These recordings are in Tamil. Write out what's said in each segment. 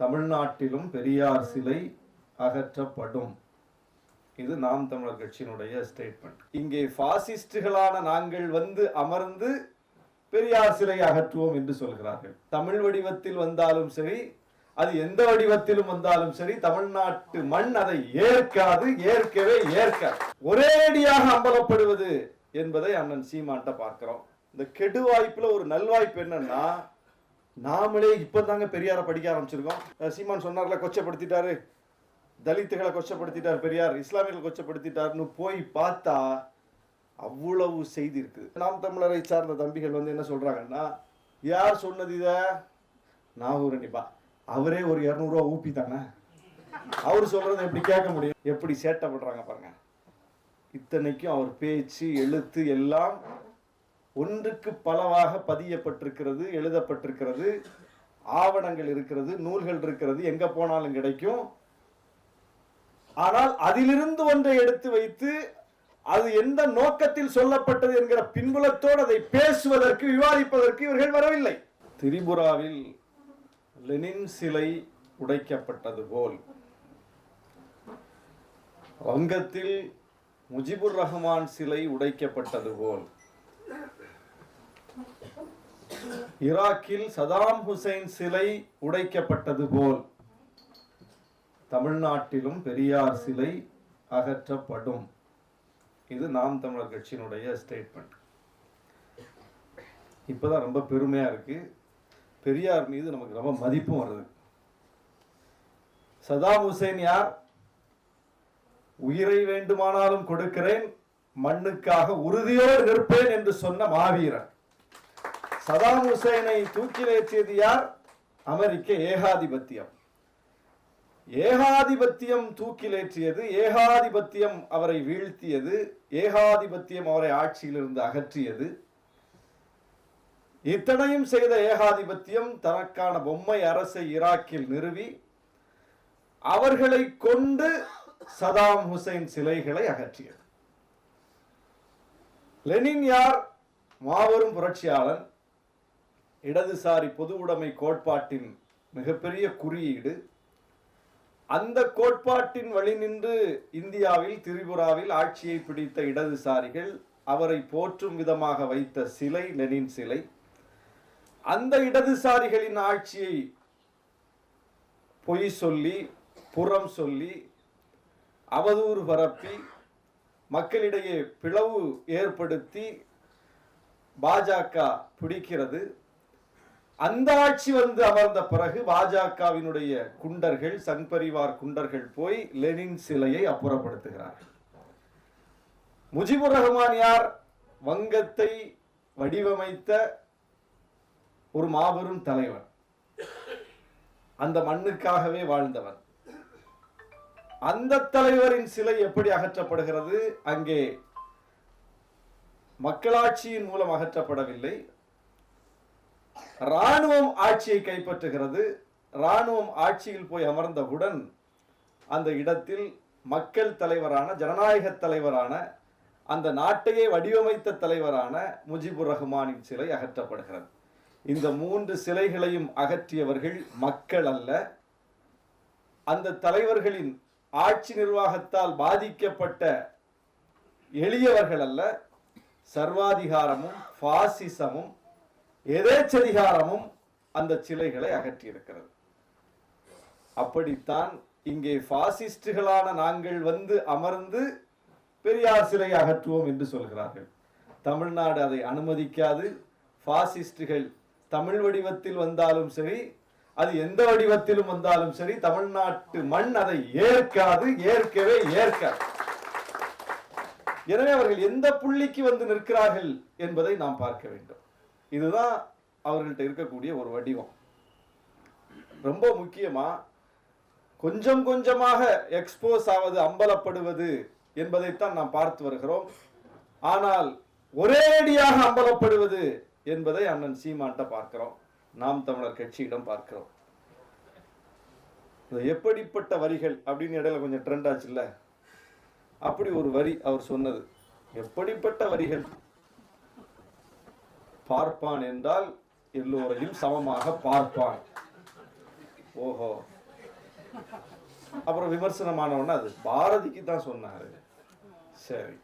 தமிழ்நாட்டிலும் பெரியார் சிலை அகற்றப்படும். இது நாம் தமிழர் கட்சியினுடைய ஸ்டேட்மெண்ட் இங்கே பாசிஸ்டுகளான நாங்கள் வந்து அமர்ந்து பெரியார் சிலை அகற்றுவோம் என்று சொல்கிறார்கள். தமிழ் வடிவத்தில் வந்தாலும் சரி அது எந்த வடிவத்திலும் வந்தாலும் சரி தமிழ்நாட்டு மண் அதை ஏற்காது ஏற்கவே ஏற்காது. ஒரேடியாக அம்பலப்படுவது என்பதை அண்ணன் சீமான்ட்ட பார்க்கிறோம். இந்த கெடு வாய்ப்புல ஒரு நல்வாய்ப்பு என்னன்னா நாமளே இப்போ தாங்க பெரியார படிக்க ஆரம்பிச்சிருக்கோம். சீமான் சொன்னார்ல கொச்சப்படுத்திட்டாரு. தலித்துகளை கொச்சப்படுத்திட்டார் பெரியார் இஸ்லாமியர்களை கொச்சப்படுத்திட்டார்னு போய் பார்த்தா அவ்வளவு செய்தி இருக்குது நாம் தமிழரை சார்ந்த தம்பிகள் வந்து என்ன சொல்கிறாங்கன்னா யார் சொன்னது இதை? நாகூரணிப்பா அவரே ஒரு இரநூறுவா ஊப்பி தானே? அவர் சொல்கிறத எப்படி கேட்க முடியும்? எப்படி சேட்டை பண்ணுறாங்க பாருங்க. இத்தனைக்கும் அவர் பேச்சு எழுத்து எல்லாம் ஒன்றுக்கு பலவாக பதியப்பட்டிருக்கிறது எழுதப்பட்டிருக்கிறது ஆவணங்கள் இருக்கிறது நூல்கள் இருக்கிறது எங்க போனாலும் கிடைக்கும். ஆனால் அதிலிருந்து ஒன்றை எடுத்து வைத்து அது எந்த நோக்கத்தில் சொல்லப்பட்டது என்கிற பின்புலத்தோடு அதை பேசுவதற்கு விவாதிப்பதற்கு இவர்கள் வரவில்லை. திரிபுராவில் லெனின் சிலை உடைக்கப்பட்டது போல். வங்கத்தில் முஜிபுர் ரஹ்மான் சிலை உடைக்கப்பட்டது போல். ஈராக்கில் சதாம் ஹுசைன் சிலை உடைக்கப்பட்டது போல் தமிழ்நாட்டிலும் பெரியார் சிலை அகற்றப்படும். இது நாம் தமிழர் கட்சியினுடைய ஸ்டேட்மெண்ட் இப்போதான் ரொம்ப பெருமையா இருக்கு. பெரியார் மீது நமக்கு ரொம்ப மதிப்பும் வருது. சதாம் ஹுசைன் யார்? உயிரை வேண்டுமானாலும் கொடுக்கிறேன் மண்ணுக்காக உறுதியோடு நிற்பேன் என்று சொன்ன மாவீரன். சதாம் ஹுசைனை தூக்கிலேற்றியது யார்? அமெரிக்க ஏகாதிபத்தியம். ஏகாதிபத்தியம் தூக்கிலேற்றியது ஏகாதிபத்தியம் அவரை வீழ்த்தியது ஏகாதிபத்தியம் அவரை ஆட்சியிலிருந்து அகற்றியது. இத்தனையும் செய்த ஏகாதிபத்தியம் தனக்கான பொம்மை அரசை ஈராக்கில் நிறுவி அவர்களை கொண்டு சதாம் ஹுசைன் சிலைகளை அகற்றியது. லெனின் யார்? மாபெரும் புரட்சியாளன் இடதுசாரி பொது உடைமை கோட்பாட்டின் மிகப்பெரிய குறியீடு. அந்த கோட்பாட்டின் வழி நின்று இந்தியாவில் திரிபுராவில் ஆட்சியை பிடித்த இடதுசாரிகள் அவரை போற்றும் விதமாக வைத்த சிலை லெனின் சிலை. அந்த இடதுசாரிகளின் ஆட்சியை பொய் சொல்லி புறம் சொல்லி அவதூறு பரப்பி மக்களிடையே பிளவு ஏற்படுத்தி பாஜக பிடிக்கிறது. அந்த ஆட்சி வந்து அமர்ந்த பிறகு பாஜகவினுடைய குண்டர்கள் சங்பரிவார் குண்டர்கள் போய் லெனின் சிலையை அப்புறப்படுத்துகிறார்கள். முஜிபுர் ரஹ்மான் யார்? வங்கத்தை வடிவமைத்த ஒரு மாபெரும் தலைவன். அந்த மண்ணுக்காகவே வாழ்ந்தவன். அந்த தலைவரின் சிலை எப்படி அகற்றப்படுகிறது? அங்கே மக்களாட்சியின் மூலம் அகற்றப்படவில்லை. ராணுவம் ஆட்சியை கைப்பற்றுகிறது. ராணுவம் ஆட்சியில் போய் அமர்ந்தவுடன் அந்த இடத்தில் மக்கள் தலைவரான ஜனநாயக தலைவரான அந்த நாட்டையே வடிவமைத்த தலைவரான முஜிபுர் ரஹ்மானின் சிலை அகற்றப்படுகிறது. இந்த மூன்று சிலைகளையும் அகற்றியவர்கள் மக்கள் அல்ல. அந்த தலைவர்களின் ஆட்சி நிர்வாகத்தால் பாதிக்கப்பட்ட எளியவர்கள் அல்ல. சர்வாதிகாரமும் பாசிசமும் எதேச்சதிகாரமும் அந்த சிலைகளை அகற்றியிருக்கிறது. அப்படித்தான் இங்கே பாசிஸ்டுகளான நாங்கள் வந்து அமர்ந்து பெரியார் சிலை அகற்றுவோம் என்று சொல்கிறார்கள். தமிழ்நாடு அதை அனுமதிக்காது. பாசிஸ்டுகள் தமிழ் வடிவத்தில் வந்தாலும் சரி அது எந்த வடிவத்திலும் வந்தாலும் சரி தமிழ்நாட்டு மண் அதை ஏற்காது ஏற்கவே ஏற்காது. எனவே அவர்கள் எந்த புள்ளிக்கு வந்து நிற்கிறார்கள் என்பதை நாம் பார்க்க வேண்டும். இதுதான் அவர்கள்ட்ட இருக்கக்கூடிய ஒரு வடிவம். ரொம்ப முக்கியமா கொஞ்சம் கொஞ்சமாக எக்ஸ்போஸ் ஆவது அம்பலப்படுவது என்பதைத்தான் நாம் பார்த்து வருகிறோம். ஆனால் ஒரேடியாக அம்பலப்படுவது என்பதை அண்ணன் சீமான்ட்ட பார்க்கிறோம். நாம் தமிழர் கட்சியிடம் பார்க்கிறோம். இது எப்படிப்பட்ட வரிகள் அப்படின்னு இடையில கொஞ்சம் ட்ரெண்ட் ஆச்சுல்ல? அப்படி ஒரு வரி அவர் சொன்னது. எப்படிப்பட்ட வரிகள்? பார்ப்பான் என்றால் எல்லோரையும் சமமாக பார்ப்பான். ஓஹோ. அப்புறம் விமர்சனமானவன அது. பாரதிக்கு தான் சொன்னாரு. சரி.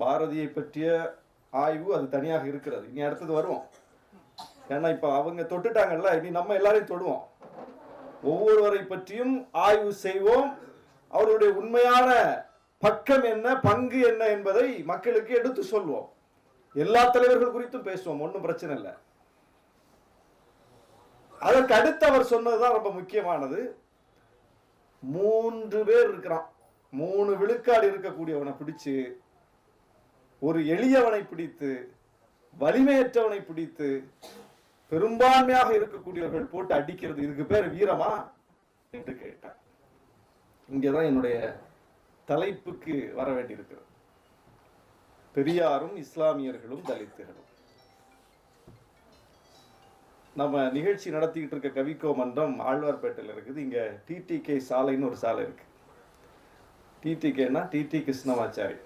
பாரதியை பற்றிய ஆய்வு அது தனியாக இருக்கிறது. இனி அடுத்தது வருவோம். ஏன்னா இப்ப அவங்க தொட்டுட்டாங்கல்ல இனி நம்ம எல்லாரையும் தொடுவோம். ஒவ்வொருவரை பற்றியும் ஆய்வு செய்வோம். அவருடைய உண்மையான பக்கம் என்ன பங்கு என்ன என்பதை மக்களுக்கு எடுத்து சொல்வோம். எல்லா தலைவர்கள் குறித்தும் பேசுவோம் ஒன்றும் பிரச்சனை இல்லை. அதற்கு அடுத்து அவர் சொன்னதுதான் ரொம்ப முக்கியமானது. மூன்று பேர் இருக்கிறான். மூணு விழுக்காடு இருக்கக்கூடியவனை பிடிச்சு ஒரு எளியவனை பிடித்து வலிமையற்றவனை பிடித்து பெரும்பான்மையாக இருக்கக்கூடியவர்கள் போட்டு அடிக்கிறது. இதுக்கு பேர் வீரமா என்று கேட்டார். இங்கேதான் என்னுடைய தலைப்புக்கு வர வேண்டியிருக்கிறது பெரியாரும் இஸ்லாமியர்களும் தலித்துகளும். நம்ம நிகழ்ச்சி நடத்திக்கிட்டு இருக்க கவிக்கோ மன்றம் ஆழ்வார்பேட்டையில் இருக்குது. இங்க டிடிகே சாலைன்னு ஒரு சாலை இருக்கு. டிடிகேனா டிடி கிருஷ்ணமாச்சாரி.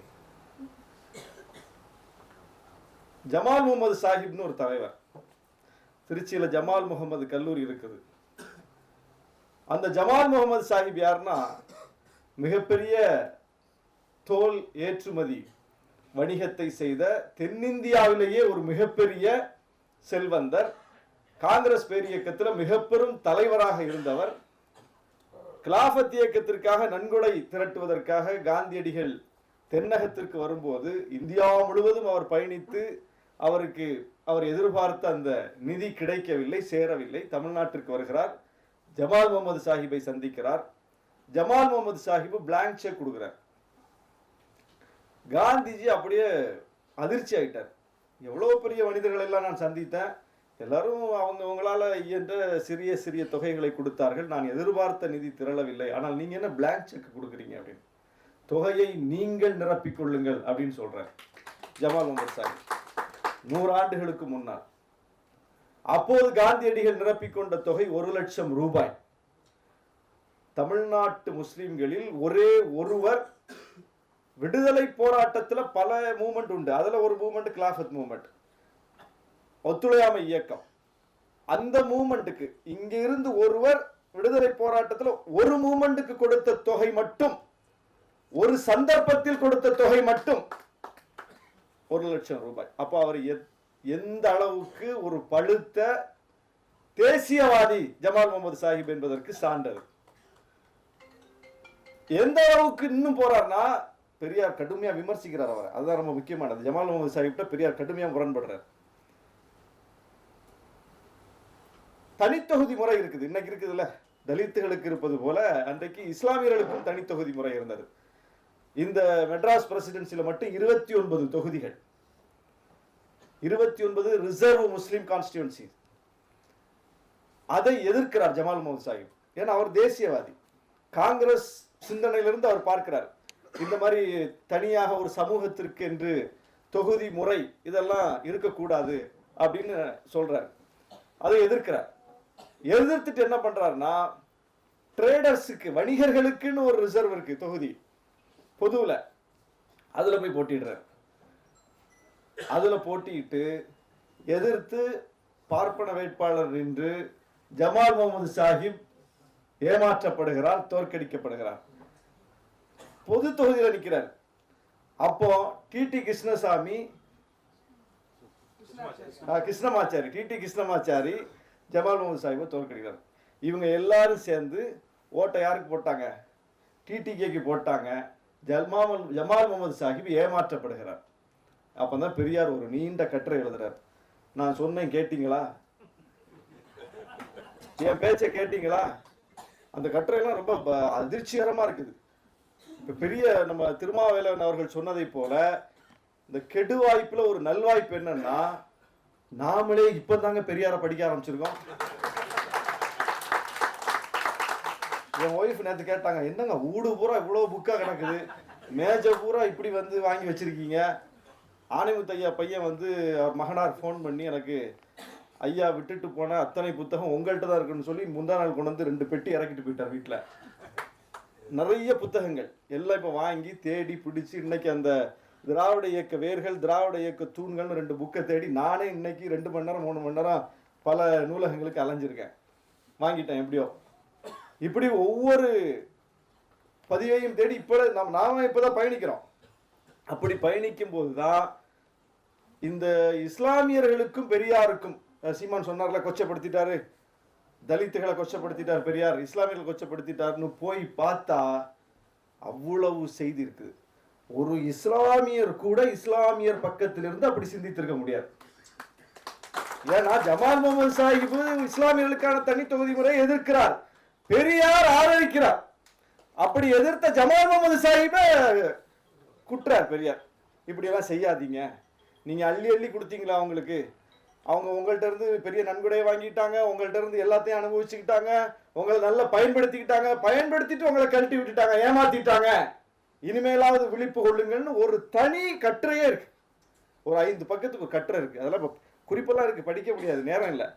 ஜமால் முகமது சாஹிப்னு ஒரு தலைவர். திருச்சியில ஜமால் முகமது கல்லூரி இருக்குது. அந்த ஜமால் முகமது சாஹிப் யாருன்னா மிகப்பெரிய தோல் ஏற்றுமதி வணிகத்தை செய்த தென்னிந்தியாவிலேயே ஒரு மிகப்பெரிய செல்வந்தர் காங்கிரஸ் பேரியக்கத்தில் மிக பெரும் தலைவராக இருந்தவர். கிலாபத் இயக்கத்திற்காக நன்கொடை திரட்டுவதற்காக காந்தியடிகள் தென்னகத்திற்கு வரும்போது இந்தியா முழுவதும் அவர் பயணித்து அவருக்கு அவர் எதிர்பார்த்த அந்த நிதி கிடைக்கவில்லை சேரவில்லை. தமிழ்நாட்டிற்கு வருகிறார். ஜமால் முகமது சாஹிப்பை சந்திக்கிறார். ஜமால் முகமது சாஹிப் பிளாங்க் செக் கொடுக்குறார். காந்திஜி அப்படியே அதிர்ச்சி ஆகிட்டார் எவ்வளோ பெரிய மனிதர்கள் எல்லாம் நான் சந்தித்தேன். எல்லாரும் அவங்க அவங்களால இயன்ற சிறிய சிறிய தொகைகளை கொடுத்தார்கள். நான் எதிர்பார்த்த நிதி திரளவில்லை. ஆனால் நீங்கள் என்ன பிளாங்க் செக் கொடுக்குறீங்க அப்படின்னு. தொகையை நீங்கள் நிரப்பிக்கொள்ளுங்கள் அப்படின்னு சொல்றார் ஜமால் முகமது சாஹிப். நூறு ஆண்டுகளுக்கு முன்னால். அப்போது காந்தியடிகள் நிரப்பிக்கொண்ட தொகை ஒரு லட்சம் ரூபாய். தமிழ்நாட்டு முஸ்லிம்களில் ஒரே ஒருவர் விடுதலை போராட்டத்துல பல மூமெண்ட் உண்டு. அதுல ஒரு மூமெண்ட் கிளாஃபத் மூமெண்ட் ஒத்துழையாமை இயக்கம். அந்த மூமெண்ட்டுக்கு இங்கிருந்து ஒருவர் விடுதலை போராட்டத்துல ஒரு மூமெண்ட்டுக்கு கொடுத்த தொகை மட்டும் ஒரு சந்தர்ப்பத்தில் கொடுத்த தொகை மட்டும் ஒரு லட்சம் ரூபாய். அப்போ அவர் எத்- எந்த அளவுக்கு ஒரு பழுத்த தேசியவாதி ஜமால் முகமது சாஹிப் என்பதற்கு சான்றது எந்த அளவுக்கு இன்னும் போறாருன்னா பெரியார் கடுமையாக விமர்சிக்கிறார் அவரை. அதுதான் ரொம்ப முக்கியமானது. ஜமால் முகமது சாஹிப்ட பெரியார் கடுமையாக முரண்படுறார். தனித்தொகுதி முறை இருக்குது. இன்னைக்கு இருக்குதுல்ல? தலித்துகளுக்கு இருப்பது போல அன்றைக்கு இஸ்லாமியர்களுக்கும் தனித்தொகுதி முறை இருந்தது. இந்த மெட்ராஸ் பிரசிடென்சில மட்டும் இருபத்தி ஒன்பது தொகுதிகள். இருபத்தி ஒன்பது ரிசர்வ் முஸ்லீம் கான்ஸ்டியூன்சி அதை எதிர்க்கிறார் ஜமால் முகமது சாஹிப். ஏன்னா அவர் தேசியவாதி. காங்கிரஸ் சிந்தனையிலிருந்து அவர் பார்க்கிறார். இந்த மாதிரி தனியாக ஒரு சமூகத்திற்கு என்று தொகுதி முறை இதெல்லாம் இருக்கக்கூடாது அப்படின்னு சொல்கிறார் அதை எதிர்க்கிறார். எதிர்த்துட்டு என்ன பண்றாருன்னா ட்ரேடர்ஸுக்கு வணிகர்களுக்குன்னு ஒரு ரிசர்வ் இருக்கு தொகுதி பொதுவில். அதுல போய் போட்டிடுறார். அதுல போட்டிட்டு எதிர்த்து பார்ப்பன வேட்பாளர் நின்று ஜமால் முகமது சாஹிப் ஏமாற்றப்படுகிறார் தோற்கடிக்கப்படுகிறார். பொது தொகுதியில நிக்கிறார். அப்போ டிடி கிருஷ்ணசாமி கிருஷ்ணமாச்சாரி. டிடி கிருஷ்ணமாச்சாரி ஜமால் முகமது சாஹிப்பை தோற்கடிக்கிறார். இவங்க எல்லாரும் சேர்ந்து ஓட்டை யாருக்கு போட்டாங்க? டிடிகேக்கு போட்டாங்க. ஜல்மாமல் ஜமால் முகமது சாஹிப் ஏமாற்றப்படுகிறார். அப்பதான் பெரியார் ஒரு நீண்ட கட்டுரை எழுதுறார். நான் சொன்னேன் கேட்டீங்களா? என் பேச்சை கேட்டீங்களா? அந்த கட்டுரையெல்லாம் ரொம்ப ப- அதிர்ச்சிகரமா இருக்குது. இப்போ பெரிய நம்ம திருமாவேலன் அவர்கள் சொன்னதை போல இந்த கெடு வாய்ப்பில் ஒரு நல்வாய்ப்பு என்னன்னா நாமளே இப்போ தாங்க பெரியாரை படிக்க ஆரம்பிச்சிருக்கோம். என் ஒய்ஃப் நேற்று கேட்டாங்க என்னங்க ஊடு பூரா இவ்வளோ புக்காக கிடக்குது? மேஜை பூரா இப்படி வந்து வாங்கி வச்சிருக்கீங்க? ஆணைமுத்து ஐயா பையன் வந்து அவர் மகனார் ஃபோன் பண்ணி எனக்கு ஐயா விட்டுட்டு போன அத்தனை புத்தகம் உங்கள்கிட்ட தான் இருக்குன்னு சொல்லி முந்தா நாள் கொண்டு வந்து ரெண்டு பெட்டி இறக்கிட்டு போயிட்டார் வீட்டில் நிறைய புத்தகங்கள். எல்லாம் இப்போ வாங்கி தேடி பிடிச்சி இன்னைக்கு அந்த திராவிட இயக்க வேர்கள் திராவிட இயக்க தூண்கள்னு ரெண்டு புக்கை தேடி நானே இன்னைக்கு ரெண்டு மணி நேரம் மூணு மணி நேரம் பல நூலகங்களுக்கு அலைஞ்சிருக்கேன். வாங்கிட்டேன் எப்படியோ. இப்படி ஒவ்வொரு பதிவையும் தேடி இப்போ நாம் நாம இப்போதான் பயணிக்கிறோம். அப்படி பயணிக்கும் போது தான் இந்த இஸ்லாமியர்களுக்கும் பெரியாருக்கும் சீமான் சொன்னார்ல கொச்சப்படுத்திட்டாரு. தலித்துகளை கொச்சப்படுத்திட்டார் பெரியார் இஸ்லாமியர்கள் கொச்சப்படுத்திட்டாருன்னு போய் பார்த்தா அவ்வளவு செய்தி இருக்குது. ஒரு இஸ்லாமியர் கூட இஸ்லாமியர் பக்கத்திலிருந்து அப்படி சிந்தித்திருக்க முடியாது. ஏன்னா ஜமால் முகமது சாஹிப் இஸ்லாமியர்களுக்கான தனி தொகுதி முறையை எதிர்க்கிறார். பெரியார் ஆதரிக்கிறார். அப்படி எதிர்த்த ஜமால் முகமது சாஹிப குற்றார் பெரியார். இப்படி எல்லாம் செய்யாதீங்க. நீங்க அள்ளி அள்ளி கொடுத்தீங்களா அவங்களுக்கு? அவங்க உங்கள்கிட்ட இருந்து பெரிய நன்கொடையை வாங்கிட்டாங்க உங்கள்கிட்ட இருந்து எல்லாத்தையும் அனுபவிச்சுக்கிட்டாங்க உங்களை நல்லா பயன்படுத்திக்கிட்டாங்க பயன்படுத்திட்டு உங்களை கழட்டி விட்டுட்டாங்க ஏமாத்திட்டாங்க. இனிமேலாவது விழிப்பு கொள்ளுங்கள்னு ஒரு தனி கட்டுரையே இருக்கு. ஒரு ஐந்து பக்கத்துக்கு ஒரு கட்டுரை இருக்கு. அதெல்லாம் குறிப்பெல்லாம் இருக்கு. படிக்க முடியாது. நேரம் இல்லை.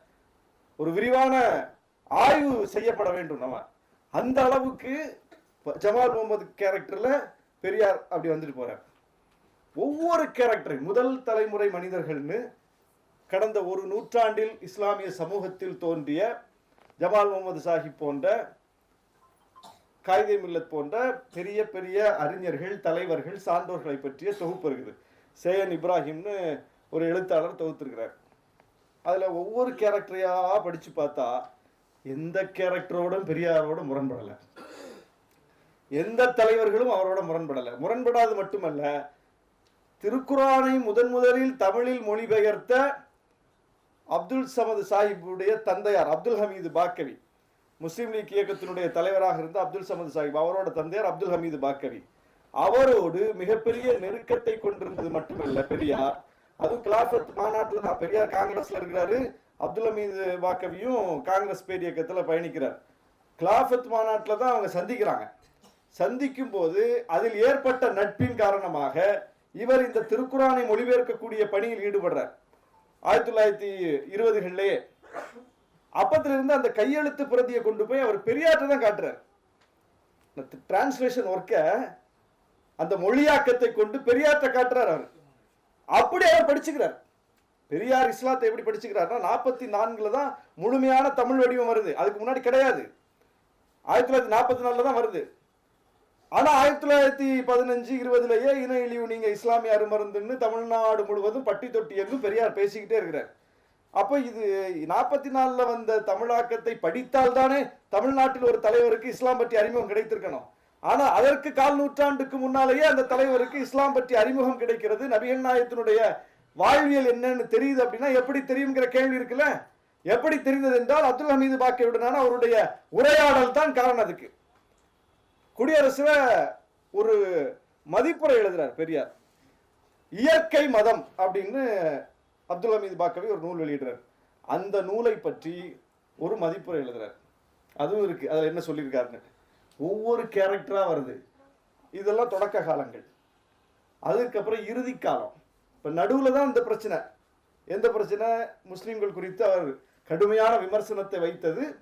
ஒரு விரிவான ஆய்வு செய்யப்பட வேண்டும் நம்ம. அந்த அளவுக்கு ஜமால் முகமது கேரக்டர்ல பெரியார் அப்படி வந்துட்டு போறார். ஒவ்வொரு கேரக்டர் முதல் தலைமுறை மனிதர்கள்னு கடந்த ஒரு நூற்றாண்டில் இஸ்லாமிய சமூகத்தில் தோன்றிய ஜமால் முகமது சாஹிப் போன்ற காயிதே மில்லத் போன்ற பெரிய பெரிய அறிஞர்கள் தலைவர்கள் சான்றோர்களை பற்றிய தொகுப்பு இருக்குது. சேயன் இப்ராஹிம்னு ஒரு எழுத்தாளர் தொகுத்திருக்கிறார். அதில் ஒவ்வொரு கேரக்டரையாக படித்து பார்த்தா எந்த கேரக்டரோடும் பெரியாரோட முரண்படலை. எந்த தலைவர்களும் அவரோட முரண்படலை. முரண்படாது மட்டுமல்ல திருக்குரானை முதன் முதலில் தமிழில் மொழிபெயர்த்த அப்துல் சமது சாஹிபுடைய தந்தையார் அப்துல் ஹமீது பாக்கவி. முஸ்லீம் லீக் இயக்கத்தினுடைய தலைவராக இருந்த அப்துல் சமது சாஹிப் அவரோட தந்தையார் அப்துல் ஹமீது பாக்கவி. அவரோடு மிகப்பெரிய நெருக்கத்தை கொண்டிருந்தது மட்டுமல்ல பெரியார். அதுவும் கிலாஃபத் மாநாட்டில் தான் பெரியார் காங்கிரஸ்ல இருக்கிறாரு. அப்துல் ஹமீது பாக்கவியும் காங்கிரஸ் பேர் இயக்கத்தில் பயணிக்கிறார். கிலாஃபத் மாநாட்டில் தான் அவங்க சந்திக்கிறாங்க. சந்திக்கும் போது அதில் ஏற்பட்ட நட்பின் காரணமாக இவர் இந்த திருக்குறானை மொழிபெயர்க்கக்கூடிய பணியில் ஈடுபடுறார். ஆயிரத்தி தொள்ளாயிரத்தி இருபதுகள்லேயே அப்பத்திலிருந்து அந்த கையெழுத்து பிரதியை கொண்டு போய் அவர் பெரியாற்ற தான் காட்டுறார். டிரான்ஸ்லேஷன் ஒர்க்கை அந்த மொழியாக்கத்தை கொண்டு பெரியாற்ற காட்டுறார் அவர். அப்படி அவர் படிச்சுக்கிறார். பெரியார் இஸ்லாத்தை எப்படி படிச்சுக்கிறார்னா நாற்பத்தி நான்கில் தான் முழுமையான தமிழ் வடிவம் வருது. அதுக்கு முன்னாடி கிடையாது. ஆயிரத்தி தொள்ளாயிரத்தி நாற்பத்தி நாலில் தான் வருது. ஆனா ஆயிரத்தி தொள்ளாயிரத்தி பதினஞ்சு இருபதுலயே இன இழிவு நீங்க இஸ்லாமிய அருமருந்துன்னு தமிழ்நாடு முழுவதும் பட்டி தொட்டி எங்கும் பெரியார் பேசிக்கிட்டே இருக்கிறார். அப்போ இது நாற்பத்தி நாலுல வந்த தமிழாக்கத்தை படித்தால் தானே தமிழ்நாட்டில் ஒரு தலைவருக்கு இஸ்லாம் பற்றி அறிமுகம் கிடைத்திருக்கணும். ஆனா அதற்கு கால் நூற்றாண்டுக்கு முன்னாலேயே அந்த தலைவருக்கு இஸ்லாம் பற்றி அறிமுகம் கிடைக்கிறது. நபிகள் நாயகத்தினுடைய வாழ்வியல் என்னன்னு தெரியுது அப்படின்னா எப்படி தெரியுங்கிற கேள்வி இருக்குல்ல? எப்படி தெரிந்தது என்றால் அப்துல் ஹமீது பாக்கியுடனான அவருடைய உரையாடல் தான் காரணம் அதுக்கு. குடியரசுல ஒரு மதிப்புரை எழுதுறார் பெரியார். இயற்கை மதம் அப்படின்னு அப்துல் ஹமீது பாக்கவி ஒரு நூல் வெளியிடுறார். அந்த நூலை பற்றி ஒரு மதிப்புரை எழுதுறார். அதுவும் இருக்கு. அதில் என்ன சொல்லியிருக்காருன்னு. ஒவ்வொரு கேரக்டரா வருது. இதெல்லாம் தொடக்க காலங்கள். அதுக்கப்புறம் இறுதி காலம். இப்போ நடுவில் தான் இந்த பிரச்சனை. எந்த பிரச்சனை? முஸ்லீம்கள் குறித்து அவர் கடுமையான விமர்சனத்தை வைத்தது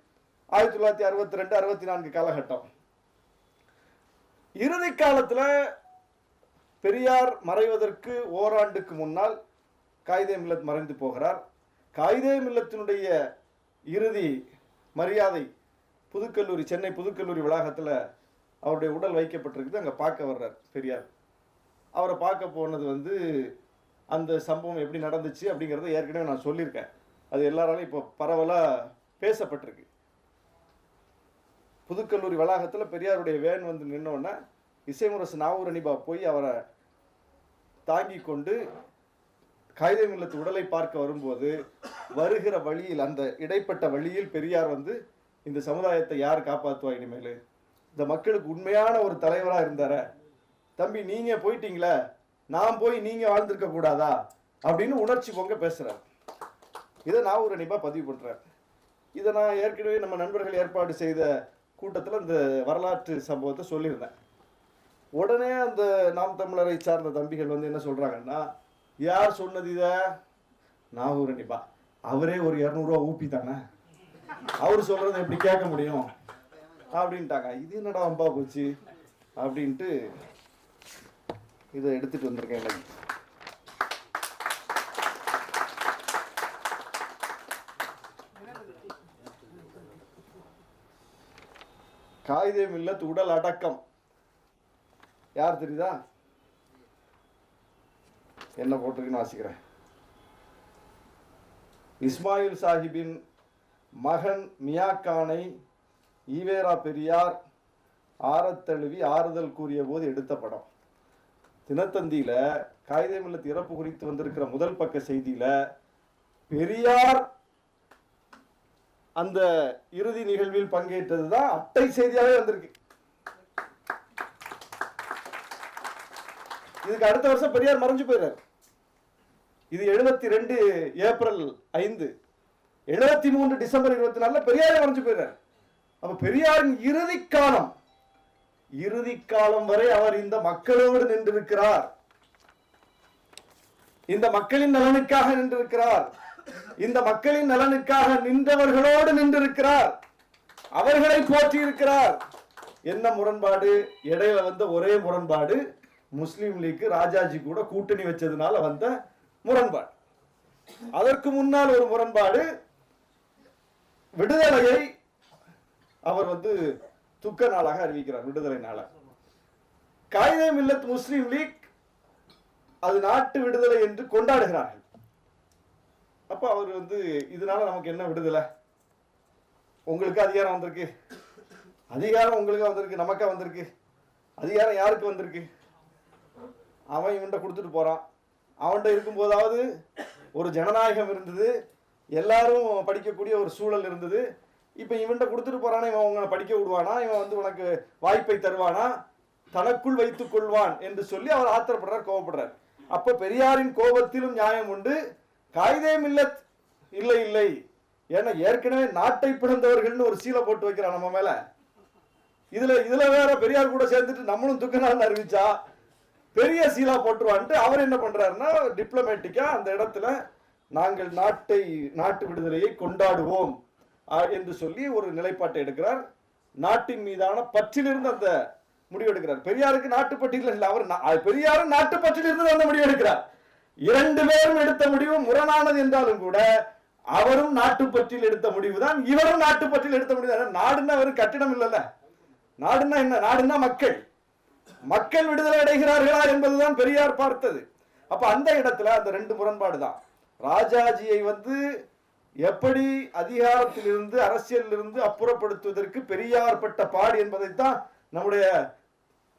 ஆயிரத்தி தொள்ளாயிரத்தி அறுபத்தி ரெண்டு அறுபத்தி நான்கு காலகட்டம். இறுதி காலத்தில் பெரியார் மறைவதற்கு ஓராண்டுக்கு முன்னால் காயிதே மில்லத் மறைந்து போகிறார். காயிதே மில்லத்தினுடைய இறுதி மரியாதை புதுக்கல்லூரி சென்னை புதுக்கல்லூரி வளாகத்தில் அவருடைய உடல் வைக்கப்பட்டிருக்குது. அங்கே பார்க்க வர்றார் பெரியார். அவரை பார்க்க போனது வந்து அந்த சம்பவம் எப்படி நடந்துச்சு அப்படிங்கிறத ஏற்கனவே நான் சொல்லியிருக்கேன். அது எல்லாராலையும் இப்போ பரவலாக பேசப்பட்டிருக்கு. புதுக்கல்லூரி வளாகத்தில் பெரியாருடைய வேன் வந்து நின்னோடனே இசைமுரசு நாவூர் அனிபா போய் அவரை தாங்கி கொண்டு கைதை மில்லத்து உடலை பார்க்க வரும்போது வருகிற வழியில் அந்த இடைப்பட்ட வழியில் பெரியார் வந்து இந்த சமுதாயத்தை யார் காப்பாற்றுவா இனிமேல்? இந்த மக்களுக்கு உண்மையான ஒரு தலைவராக இருந்தார? தம்பி நீங்கள் போயிட்டீங்களே நான் போய் நீங்கள் வாழ்ந்திருக்க கூடாதா? அப்படின்னு உணர்ச்சி பொங்க பேசுகிறேன் இதை நான் ஒரு நிபா பதிவு பண்ணுறேன் இதை நான் ஏற்கனவே நம்ம நண்பர்கள் ஏற்பாடு செய்த கூட்டத்தில் இந்த வரலாற்று சம்பவத்தை சொல்லியிருந்தேன். உடனே அந்த நாம் தமிழரை சார்ந்த தம்பிகள் வந்து என்ன சொல்கிறாங்கன்னா யார் சொன்னது இத? நான் ஒரு அவரே ஒரு இரநூறுவா ஊப்பி தானே? அவர் சொல்கிறத எப்படி கேட்க முடியும்? அப்படின்ட்டாங்க. இது என்னடா அம்பா போச்சு? அப்படின்ட்டு இதை எடுத்துகிட்டு வந்திருக்கேன் எனக்கு காகிதம் மில்லத் உடல் அடக்கம் யார் தெரியுதா? என்ன போட்டிருக்குன்னு வாசிக்கிறேன். இஸ்மாயில் சாஹிப்பின் மகன் மியாக்கானை ஈவேரா பெரியார் ஆரத்தழுவி ஆறுதல் கூறிய போது எடுத்த படம். தினத்தந்தியில் காகிதம் இறப்பு குறித்து வந்திருக்கிற முதல் பக்க செய்தியில் பெரியார் அந்த இறுதி நிகழ்வில் பங்கேற்றது தான் அட்டை செய்தியாவே வந்திருக்கு. இதுக்கு அடுத்த வருஷம் பெரியார் மறைஞ்சு போயிடுறாரு. இது எழுபத்தி ரெண்டு ஏப்ரல் ஐந்து. எழுபத்தி மூன்று டிசம்பர் இருபத்தி நாலுல பெரியாரை மறைஞ்சு போயிடுறாரு. அப்ப பெரியாரின் இறுதி காலம் இறுதி காலம் வரை அவர் இந்த மக்களோடு நின்றிருக்கிறார். இந்த மக்களின் நலனுக்காக நின்றிருக்கிறார். இந்த மக்களின் நலனுக்காக நின்றவர்களோடு நின்றிருக்கிறார். அவர்களை போற்றி இருக்கிறார் என்ன முரண்பாடு? இடையில வந்த ஒரே முரண்பாடு முஸ்லீம் லீக் ராஜாஜி கூட கூட்டணி வச்சதுனால வந்த முரண்பாடு. அதற்கு முன்னால் ஒரு முரண்பாடு விடுதலையை அவர் வந்து துக்க நாளாக அறிவிக்கிறார் விடுதலை நாளாக காயிதே மில்லத் முஸ்லீம் லீக் அது நாட்டு விடுதலை என்று கொண்டாடுகிறார்கள். அப்போ அவர் வந்து இதனால நமக்கு என்ன விடுதலை? உங்களுக்கு அதிகாரம் வந்திருக்கு. அதிகாரம் உங்களுக்கு வந்திருக்கு நமக்கா வந்திருக்கு. அதிகாரம் யாருக்கு வந்திருக்கு? அவன் இவன்கிட்ட கொடுத்துட்டு போகிறான் அவன்கிட்ட இருக்கும்போதாவது ஒரு ஜனநாயகம் இருந்தது. எல்லாரும் படிக்கக்கூடிய ஒரு சூழல் இருந்தது. இப்போ இவன்கிட்ட கொடுத்துட்டு போகிறானா இவன் உங்களை படிக்க விடுவானா? இவன் வந்து உனக்கு வாய்ப்பை தருவானா? தனக்குள் வைத்துக் கொள்வான் என்று சொல்லி அவர் ஆத்திரப்படுறார் கோவப்படுறார் அப்போ பெரியாரின் கோபத்திலும் நியாயம் உண்டு. காயிதே மில்லத் இல்லை இல்லை. ஏன்னா ஏற்கனவே நாட்டை பிறந்தவர்கள்னு ஒரு சீலை போட்டு வைக்கிறான் நம்ம மேல. இதுல இதுல வேற பெரியார் கூட சேர்ந்துட்டு நம்மளும் துக்க நாள் அறிவிச்சா பெரிய சீலா போட்டுருவான்ட்டு அவர் என்ன பண்றாருன்னா டிப்ளமேட்டிக்கா அந்த இடத்துல நாங்கள் நாட்டை நாட்டு விடுதலையை கொண்டாடுவோம் என்று சொல்லி ஒரு நிலைப்பாட்டை எடுக்கிறார். நாட்டின் மீதான பற்றிலிருந்து அந்த முடிவெடுக்கிறார். பெரியாருக்கு பெரியாருக்கு நாட்டுப்பற்றியில் இல்லை அவர் நா- நாட்டு பெரியாரும் நாட்டுப்பற்றிலிருந்து அந்த முடிவெடுக்கிறார். இரண்டு பேரும் எடுத்த முடிவு முரணானது என்றாலும் கூட அவரும் நாட்டுப்பற்றில் எடுத்த முடிவு தான் இவரும் நாட்டுப்பற்றில் எடுத்த முடிவு. நாடுன்னா வெறும் கட்டிடம் இல்லைல்ல. நாடுன்னா என்ன? நாடுன்னா மக்கள். மக்கள் விடுதலை அடைகிறார்களா என்பதுதான் பெரியார் பார்த்தது. அப்ப அந்த இடத்துல அந்த ரெண்டு முரண்பாடு தான். ராஜாஜியை வந்து எப்படி அதிகாரத்திலிருந்து அரசியலிலிருந்து அப்புறப்படுத்துவதற்கு பெரியார் பட்ட பாடு என்பதைத்தான் நம்முடைய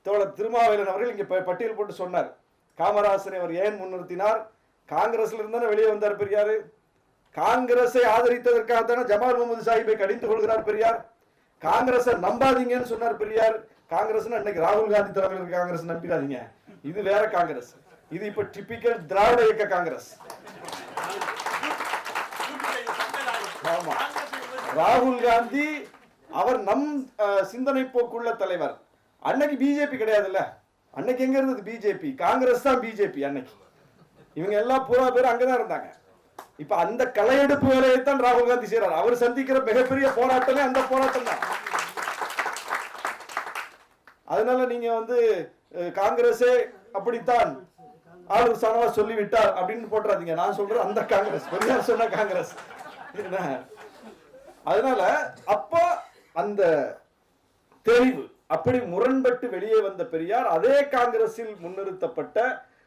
தோழர் திருமாவேலன் அவர்கள் இங்கே பட்டியல் போட்டு சொன்னார். காமராசரை அவர் ஏன் முன்னிறுத்தினார்? காங்கிரஸ்ல இருந்தானே வெளியே வந்தார் பெரியார்? காங்கிரஸை ஆதரித்ததற்காக தானே ஜமால் முகமது சாஹிப்பை கடிந்து கொள்கிறார் பெரியார்? காங்கிரஸை நம்பாதீங்கன்னு சொன்னார் பெரியார். காங்கிரஸ் இன்னைக்கு ராகுல் காந்தி தலைமையில் இருக்க காங்கிரஸ் நம்பிடாதீங்க. இது வேற காங்கிரஸ். இது இப்ப டிபிக்கல் திராவிட இயக்க காங்கிரஸ். ஆமா. ராகுல் காந்தி அவர் நம் அஹ், சிந்தனை போக்குள்ள தலைவர். அன்னைக்கு பிஜேபி கிடையாதுல்ல? அன்னைக்கு எங்க இருந்தது பிஜேபி காங்கிரஸ் தான் பிஜேபி அன்னைக்கு. இவங்க எல்லாம் பூரா பேர் அங்கதான் இருந்தாங்க. இப்ப அந்த களையெடுப்பு வேலையை தான் ராகுல் காந்தி செய்யறாரு அவர் சந்திக்கிற மிகப்பெரிய போராட்டமே அந்த போராட்டம் தான். அதனால நீங்க வந்து காங்கிரஸே அப்படித்தான் ஆளுநர் சனவா சொல்லிவிட்டார் அப்படின்னு போட்டுறாதீங்க. நான் சொல்றது அந்த காங்கிரஸ். பெரியார் சொன்ன காங்கிரஸ். அதனால அப்ப அந்த தெளிவு அப்படி முரண்பட்டு வெளியே வந்த பெரியார் அதே காங்கிரஸில் முன்னிறுத்தப்பட்ட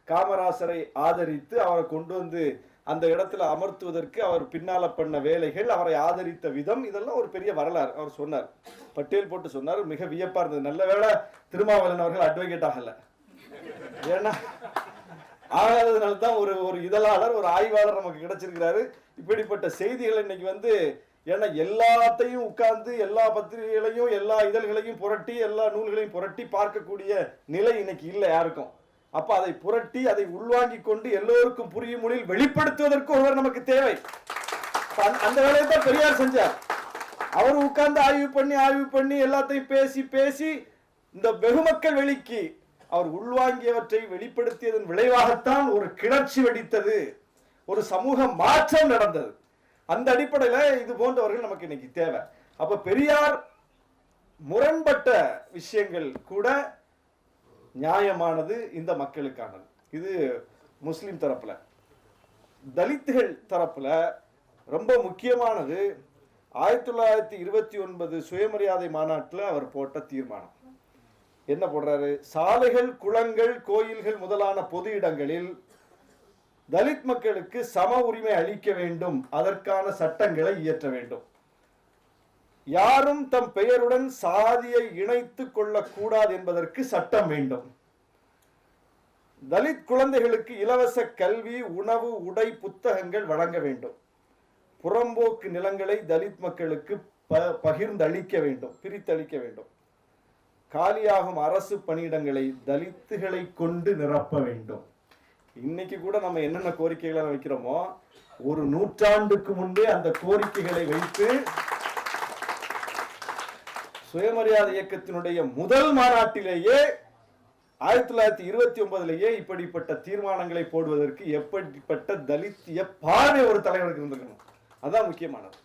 காமராசரை ஆதரித்து அவரை கொண்டு வந்து அந்த இடத்துல அமர்த்துவதற்கு அவர் பின்னால பண்ண வேலைகள் அவரை ஆதரித்த விதம் இதெல்லாம் ஒரு பெரிய வரலாறு. அவர் சொன்னார். பட்டியல் போட்டு சொன்னார். மிக வியப்பா இருந்தது. நல்ல வேளை திருமாவளவன் அவர்கள் அட்வொகேட் ஆகல. ஏன்னா ஆகாததுனால தான் ஒரு ஒரு இதழாளர் ஒரு ஆய்வாளர் நமக்கு கிடைச்சிருக்கிறாரு. இப்படிப்பட்ட செய்திகள் இன்னைக்கு வந்து ஏன்னா எல்லாத்தையும் உட்கார்ந்து எல்லா பத்திரிகைகளையும் எல்லா இதழ்களையும் புரட்டி எல்லா நூல்களையும் புரட்டி பார்க்கக்கூடிய நிலை இன்னைக்கு இல்லை யாருக்கும். அப்ப அதை புரட்டி அதை உள்வாங்கிக் கொண்டு எல்லோருக்கும் புரியும் மொழியில் வெளிப்படுத்துவதற்கு ஒருவர் நமக்கு தேவை. அந்த- அந்த வேலையை தான் பெரியார் செஞ்சார். அவர் உட்கார்ந்து ஆய்வு பண்ணி ஆய்வு பண்ணி எல்லாத்தையும் பேசி பேசி இந்த வெகுமக்கள் வெளிக்கு அவர் உள்வாங்கியவற்றை வெளிப்படுத்தியதன் விளைவாகத்தான் ஒரு கிளர்ச்சி வெடித்தது. ஒரு சமூக மாற்றம் நடந்தது. அந்த அடிப்படையில் இது போன்றவர்கள் நமக்கு இன்னைக்கு தேவை. அப்போ பெரியார் முரண்பட்ட விஷயங்கள் கூட நியாயமானது இந்த மக்களுக்கானது. இது முஸ்லீம் தரப்பில். தலித்துகள் தரப்பில் ரொம்ப முக்கியமானது ஆயிரத்தி தொள்ளாயிரத்தி இருபத்தி ஒன்பது சுயமரியாதை மாநாட்டில் அவர் போட்ட தீர்மானம். என்ன போடுறாரு? சாலைகள் குளங்கள் கோயில்கள் முதலான பொது இடங்களில் தலித் மக்களுக்கு சம உரிமை அளிக்க வேண்டும். அதற்கான சட்டங்களை இயற்ற வேண்டும். யாரும் தம் பெயருடன் சாதியை இணைத்துக் கொள்ளக்கூடாது என்பதற்கு சட்டம் வேண்டும். தலித் குழந்தைகளுக்கு இலவச கல்வி உணவு உடை புத்தகங்கள் வழங்க வேண்டும். புறம்போக்கு நிலங்களை தலித் மக்களுக்கு ப- பகிர்ந்தளிக்க வேண்டும் பிரித்தளிக்க வேண்டும். காலியாகும் அரசு பணியிடங்களை தலித்துகளை கொண்டு நிரப்ப வேண்டும். இன்னைக்கு கூட நம்ம என்னென்ன கோரிக்கைகளை வைக்கிறோமோ ஒரு நூற்றாண்டுக்கு முன்பே அந்த கோரிக்கைகளை வைத்து சுயமரியாதை இயக்கத்தினுடைய முதல் மாநாட்டிலேயே ஆயிரத்தி தொள்ளாயிரத்தி இருபத்தி ஒன்பதுலேயே இப்படிப்பட்ட தீர்மானங்களை போடுவதற்கு எப்படிப்பட்ட தலித்திய பார்வை ஒரு தலைவருக்கு இருந்திருக்கணும். அதான் முக்கியமானது.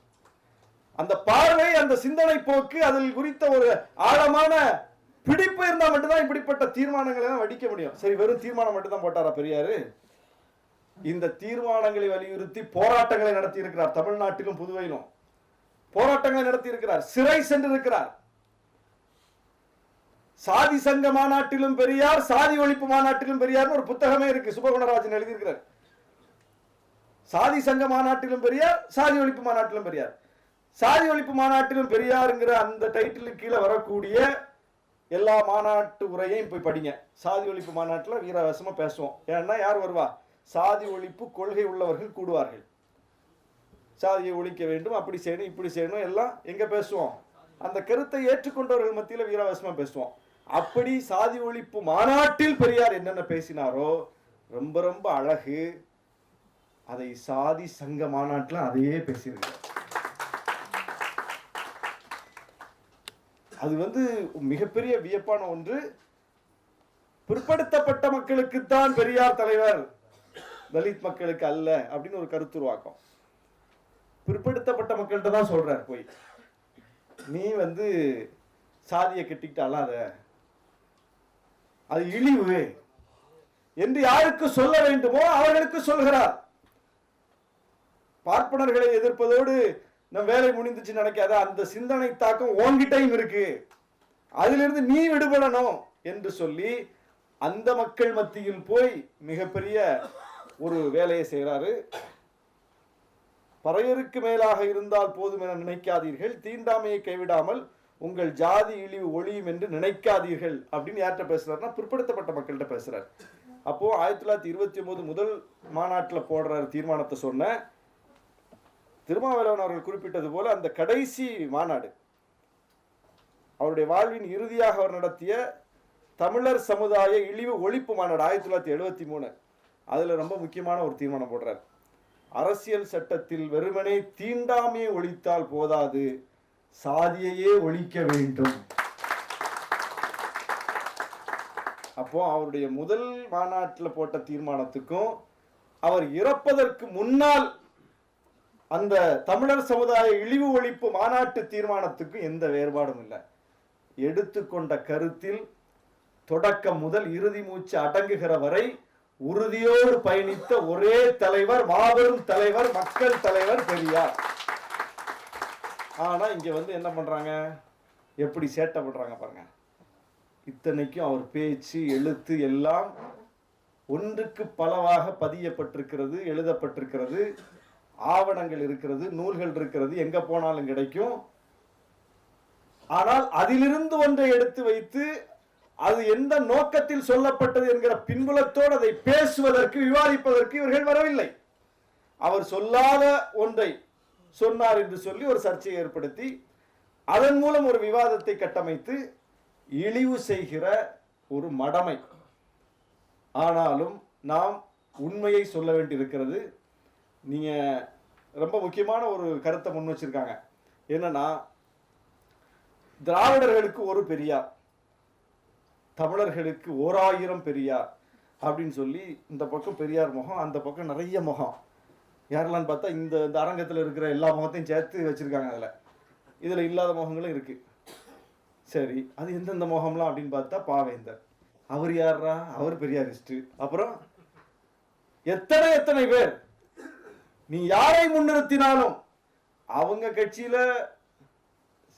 அந்த பார்வை அந்த சிந்தனை போக்கு அதில் குறித்த ஒரு ஆழமான பிடிப்பு இருந்தா மட்டும்தான் இப்படிப்பட்ட தீர்மானங்களை தான் வடிக்க முடியும். சரி வெறும் தீர்மானம் மட்டும் தான் போட்டாரா பெரியாரு? இந்த தீர்மானங்களை வலியுறுத்தி போராட்டங்களை நடத்தி இருக்கிறார் தமிழ்நாட்டிலும் புதுவையிலும். போராட்டங்களை நடத்தி இருக்கிறார் சிறை சென்று இருக்கிறார் சாதி சங்க மாநாட்டிலும் பெரியார் சாதி ஒழிப்பு மாநாட்டிலும் பெரியார்னு ஒரு புத்தகமே இருக்கு சுபகுணராஜன் எழுதியிருக்கிறார். சாதி சங்க மாநாட்டிலும் பெரியார் சாதி ஒழிப்பு மாநாட்டிலும் பெரியார். சாதி ஒழிப்பு மாநாட்டிலும் பெரியாருங்கிற அந்த டைட்டிலுக்கு கீழே வரக்கூடிய எல்லா மாநாட்டு உரையையும் போய் படிங்க. சாதி ஒழிப்பு மாநாட்டில் வீரவசமா பேசுவோம். ஏன்னா யார் வருவா? சாதி ஒழிப்பு கொள்கை உள்ளவர்கள் கூடுவார்கள். சாதியை ஒழிக்க வேண்டும் அப்படி செய்யணும் இப்படி செய்யணும் எல்லாம் எங்கே பேசுவோம்? அந்த கருத்தை ஏற்றுக்கொண்டவர்கள் மத்தியில் வீராவசமாக பேசுவோம். அப்படி சாதி ஒழிப்பு மாநாட்டில் பெரியார் என்னென்ன பேசினாரோ ரொம்ப ரொம்ப அழகு. அதை சாதி சங்க மாநாட்டில் அதையே பேசியிருக்கிறார் அது வந்து மிகப்பெரிய வியப்பான ஒன்று. பிற்படுத்தப்பட்ட மக்களுக்குத்தான் பெரியார் தலைவர் தலித் மக்களுக்கு அல்ல அப்படின்னு ஒரு கருத்துருவாக்கம் பிற்படுத்தப்பட்ட மக்கள்கிட்ட தான் சொல்றார் போய். நீ வந்து சாதியை கட்டிக்கிட்டு அல்லாத அது இழிவு. என்று யாருக்கு சொல்ல வேண்டுமோ அவர்களுக்கு சொல்கிறார். பார்ப்பனர்களை எதிர்ப்பதோடு நம் வேலை முடிந்துச்சு நினைக்காத அந்த சிந்தனை தாக்கம் ஓங்கிட்டையும் இருக்கு. அதிலிருந்து நீ விடுபடணும் என்று சொல்லி அந்த மக்கள் மத்தியில் போய் மிகப்பெரிய ஒரு வேலையை செய்கிறாரு பறையருக்கு மேலாக இருந்தால் போதும் என நினைக்காதீர்கள். தீண்டாமையை கைவிடாமல் உங்கள் ஜாதி இழிவு ஒழியும் என்று நினைக்காதீர்கள் அப்படின்னு யார்கிட்ட பேசுறாருன்னா பிற்படுத்தப்பட்ட மக்கள்கிட்ட பேசுறாரு. அப்போ ஆயிரத்தி தொள்ளாயிரத்தி இருபத்தி ஒன்பது முதல் மாநாட்டில் போடுற தீர்மானத்தை சொன்ன திருமாவளவன் அவர்கள் குறிப்பிட்டது போல அந்த கடைசி மாநாடு. அவருடைய வாழ்வின் இறுதியாக அவர் நடத்திய தமிழர் சமுதாய இழிவு ஒழிப்பு மாநாடு ஆயிரத்தி தொள்ளாயிரத்தி எழுபத்தி மூணு. அதில் ரொம்ப முக்கியமான ஒரு தீர்மானம் போடுறார். அரசியல் சட்டத்தில் வெறுமனே தீண்டாமையை ஒழித்தால் போதாது சாதியையே ஒழிக்க வேண்டும். அப்போ அவருடைய முதல் மாநாட்டில் போட்ட தீர்மானத்துக்கும் அவர் இறப்பதற்கு முன்னால் அந்த தமிழர் சமுதாய இழிவு ஒழிப்பு மாநாட்டு தீர்மானத்துக்கும் எந்த வேறுபாடும் இல்லை. எடுத்துக்கொண்ட கருத்தில் தொடக்கம் முதல் இறுதி மூச்சு அடங்குகிற வரை உறுதியோடு பயணித்த ஒரே தலைவர் மாபெரும் தலைவர் மக்கள் தலைவர் பெரியார். ஆனா இங்க வந்து என்ன பண்றாங்க? எப்படி சேட்டை பண்றாங்க பாருங்க. இத்தனைக்கும் அவர் பேச்சு எழுத்து எல்லாம் ஒன்றுக்கு பலவாக பதியப்பட்டிருக்கிறது எழுதப்பட்டிருக்கிறது. ஆவணங்கள் இருக்கிறது நூல்கள் இருக்கிறது எங்க போனாலும் கிடைக்கும். ஆனால் அதிலிருந்து ஒன்றை எடுத்து வைத்து அது எந்த நோக்கத்தில் சொல்லப்பட்டது என்கிற பின்புலத்தோடு அதை பேசுவதற்கு விவாதிப்பதற்கு இவர்கள் வரவில்லை. அவர் சொல்லாத ஒன்றை சொன்னார் என்று சொல்லி ஒரு சர்ச்சையை ஏற்படுத்தி அதன் மூலம் ஒரு விவாதத்தை கட்டமைத்து இழிவு செய்கிற ஒரு மடமை. ஆனாலும் நாம் உண்மையை சொல்ல வேண்டியிருக்கிறது. நீங்கள் ரொம்ப முக்கியமான ஒரு கருத்தை முன் வச்சிருக்காங்க. என்னன்னா திராவிடர்களுக்கு ஒரு பெரியார் தமிழர்களுக்கு ஓராயிரம் பெரியார் அப்படின்னு சொல்லி இந்த பக்கம் பெரியார் முகம் அந்த பக்கம் நிறைய முகம். யாரெல்லாம் பார்த்தா இந்த இந்த அரங்கத்தில் இருக்கிற எல்லா முகத்தையும் சேர்த்து வச்சுருக்காங்க அதில். இதில் இல்லாத முகங்களும் இருக்குது சரி அது எந்தெந்த முகம்லாம் அப்படின்னு பார்த்தா பாவேந்தர். அவர் யாரா அவர் பெரியாரிஸ்ட்டு. அப்புறம் எத்தனை எத்தனை பேர்? நீ யாரை முன்னிறுத்தினாலும் அவங்க கட்சியில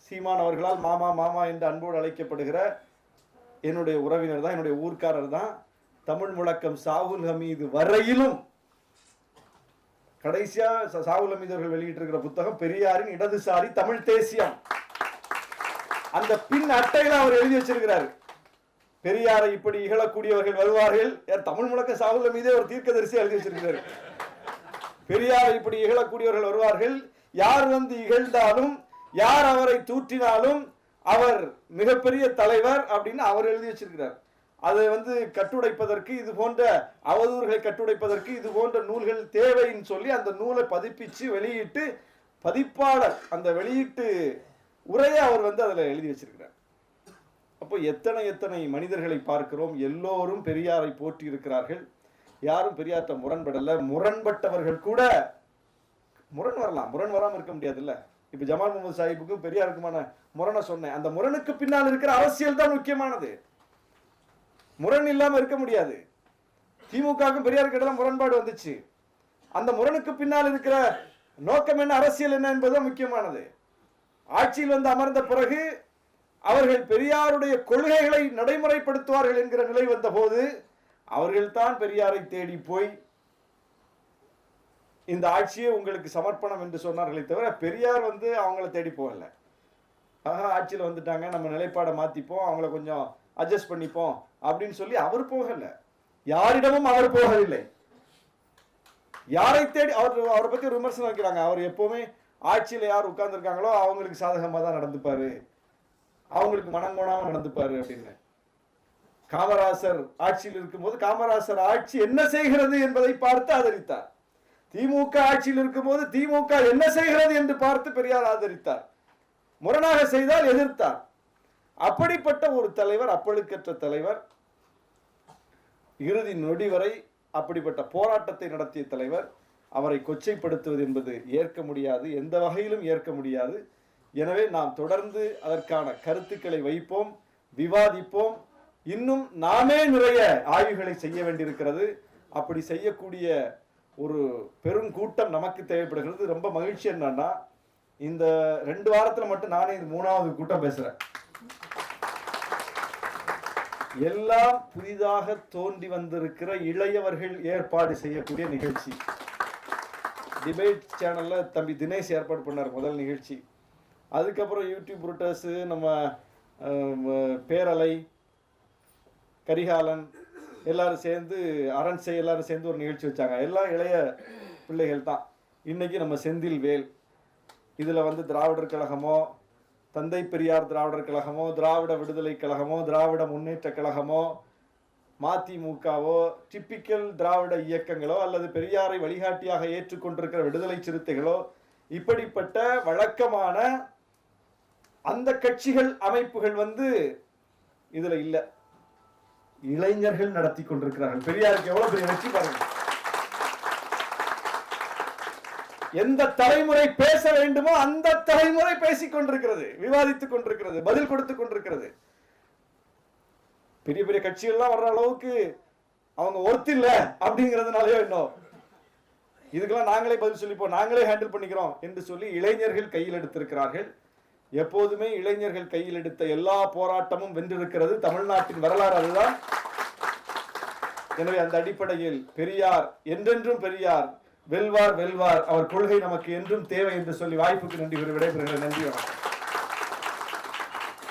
சீமான் அவர்களால் மாமா மாமா என்று அன்போடு அழைக்கப்படுகிற என்னுடைய உறவினர் தான் என்னுடைய ஊர்க்காரர் தான். தமிழ் முழக்கம் சாகுல் ஹமீது வரையிலும் கடைசியா ச- சாகுல் ஹமீது அவர்கள் வெளியிட்டிருக்கிற புத்தகம் பெரியாரின் இடதுசாரி தமிழ் தேசியம். அந்த பின் அட்டையில அவர் எழுதி வச்சிருக்கிறார். பெரியாரை இப்படி இகழக்கூடியவர்கள் வருவார்கள். யார் தமிழ் முழக்க சாகுல் மீதே ஒரு தீர்க்கதரிசி எழுதி வச்சிருக்கிறார். பெரியார் இப்படி இகழக்கூடியவர்கள் வருவார்கள். யார் வந்து இகழ்ந்தாலும் யார் அவரை தூற்றினாலும் அவர் மிகப்பெரிய தலைவர் அப்படின்னு அவர் எழுதி வச்சிருக்கிறார். அதை வந்து கட்டுடைப்பதற்கு இது போன்ற அவதூறுகளை கட்டுடைப்பதற்கு இது போன்ற நூல்கள் தேவைன்னு சொல்லி அந்த நூலை பதிப்பிச்சு வெளியிட்டு பதிப்பாளர் அந்த வெளியீட்டு உரையை அவர் வந்து அதில் எழுதி வச்சிருக்கிறார். அப்போ எத்தனை எத்தனை மனிதர்களை பார்க்கிறோம்? எல்லோரும் பெரியாரை போற்றி இருக்கிறார்கள் யாரும் பெரியார்ட்ட முரண்படல. முரண்பட்டவர்கள் கூட முரண் வரலாம். முரண் வராமல் இருக்க முடியாதுல்ல. இப்ப ஜமால் முகமது சாஹிப்புக்கும் பெரியாருக்குமான முரணை சொன்னேன். அந்த முரணுக்கு பின்னால் இருக்கிற அரசியல் தான் முக்கியமானது. முரண் இல்லாம இருக்க முடியாது. திமுகவுக்கும் பெரியாருக்கு இடையில முரண்பாடு வந்துச்சு. அந்த முரணுக்கு பின்னால் இருக்கிற நோக்கம் என்ன அரசியல் என்ன என்பதுதான் முக்கியமானது. ஆட்சியில் வந்து அமர்ந்த பிறகு அவர்கள் பெரியாருடைய கொள்கைகளை நடைமுறைப்படுத்துவார்கள் என்கிற நிலை வந்தபோது அவர்கள்தான் பெரியாரை தேடி போய் இந்த ஆட்சியே உங்களுக்கு சமர்ப்பணம் என்று சொன்னார்களே தவிர பெரியார் வந்து அவங்கள தேடி போகல. ஆஹா ஆட்சியில் வந்துட்டாங்க நம்ம நிலைப்பாடை மாற்றிப்போம் அவங்கள கொஞ்சம் அட்ஜஸ்ட் பண்ணிப்போம் அப்படின்னு சொல்லி அவர் போகலை. யாரிடமும் அவர் போகவில்லை. யாரை தேடி அவர் அவரை பற்றி விமர்சனம் வைக்கிறாங்க. அவர் எப்போவுமே ஆட்சியில் யார் உட்கார்ந்துருக்காங்களோ அவங்களுக்கு சாதகமாக தான் நடந்துப்பார். அவங்களுக்கு மனம் கோணாமல் நடந்துப்பார் அப்படின்னு. காமராசர் ஆட்சியில் இருக்கும்போது காமராசர் ஆட்சி என்ன செய்கிறது என்பதை பார்த்து ஆதரித்தார். திமுக ஆட்சியில் இருக்கும்போது திமுக என்ன செய்கிறது என்று பார்த்து பெரியார் ஆதரித்தார். முரணாக செய்தால் எதிர்த்தார். அப்படிப்பட்ட ஒரு தலைவர் அப்பழுக்கற்ற தலைவர் இறுதி நொடி வரை அப்படிப்பட்ட போராட்டத்தை நடத்திய தலைவர் அவரை கொச்சைப்படுத்துவது என்பது ஏற்க முடியாது எந்த வகையிலும் ஏற்க முடியாது. எனவே நாம் தொடர்ந்து அதற்கான கருத்துக்களை வைப்போம் விவாதிப்போம் இன்னும் நாமே நிறைய ஆய்வுகளை செய்ய வேண்டியிருக்கிறது. அப்படி செய்யக்கூடிய ஒரு பெரும் கூட்டம் நமக்கு தேவைப்படுகிறது. ரொம்ப மகிழ்ச்சி என்னன்னா இந்த ரெண்டு வாரத்துல மட்டும் நானே இது மூணாவது கூட்டம் பேசுறேன். எல்லாம் புதிதாக தோன்றி வந்திருக்கிற இளையவர்கள் ஏற்பாடு செய்யக்கூடிய நிகழ்ச்சி. டிபேட் சேனல்ல தம்பி தினேஷ் ஏற்பாடு பண்ணார் முதல் நிகழ்ச்சி. அதுக்கப்புறம் யூடியூப் ரூட்டர்ஸு நம்ம பேரலை கரிகாலன் எல்லாரும் சேர்ந்து அரண்சை எல்லாரும் சேர்ந்து ஒரு நிகழ்ச்சி வச்சாங்க. எல்லாம் இளைய பிள்ளைகள் தான். இன்னைக்கு நம்ம செந்தில் வேல். இதில் வந்து திராவிடர் கழகமோ தந்தை பெரியார் திராவிடர் கழகமோ திராவிட விடுதலை கழகமோ திராவிட முன்னேற்ற கழகமோ மதிமுகவோ டிப்பிக்கல் திராவிட இயக்கங்களோ அல்லது பெரியாரை வழிகாட்டியாக ஏற்றுக்கொண்டிருக்கிற விடுதலை சிறுத்தைகளோ இப்படிப்பட்ட வழக்கமான அந்த கட்சிகள் அமைப்புகள் வந்து இதில் இல்லை. இளைஞர்கள் நடத்தி கொண்டிருக்கிறார்கள். பெரியாருக்கு எவ்வளவு பெரிய வெற்றி பாருங்க. எந்த தலைமுறை பேச வேண்டுமோ அந்த தலைமுறை பேசிக் கொண்டிருக்கிறது விவாதித்துக் கொண்டிருக்கிறது பதில் கொடுத்துக் கொண்டிருக்கிறது. பெரிய பெரிய கட்சிகள்லாம் வர்ற அளவுக்கு அவங்க ஒர்த்து இல்ல அப்படிங்கிறதுனாலயோ இன்னும் இதுக்கெல்லாம் நாங்களே பதில் சொல்லிப்போம் நாங்களே ஹேண்டில் பண்ணிக்கிறோம் என்று சொல்லி இளைஞர்கள் கையில் எடுத்திருக்கிறார்கள். எப்போதுமே இளைஞர்கள் கையில் எடுத்த எல்லா போராட்டமும் வென்றிருக்கிறது தமிழ்நாட்டின் வரலாறு அதுதான். எனவே அந்த அடிப்படையில் பெரியார் என்றென்றும் பெரியார் வெல்வார் வெல்வார் அவர் கொள்கை நமக்கு என்றும் தேவை என்று சொல்லி வாய்ப்புக்கு நன்றி கூறி விடைபெறுகிறேன். நன்றி வணக்கம்.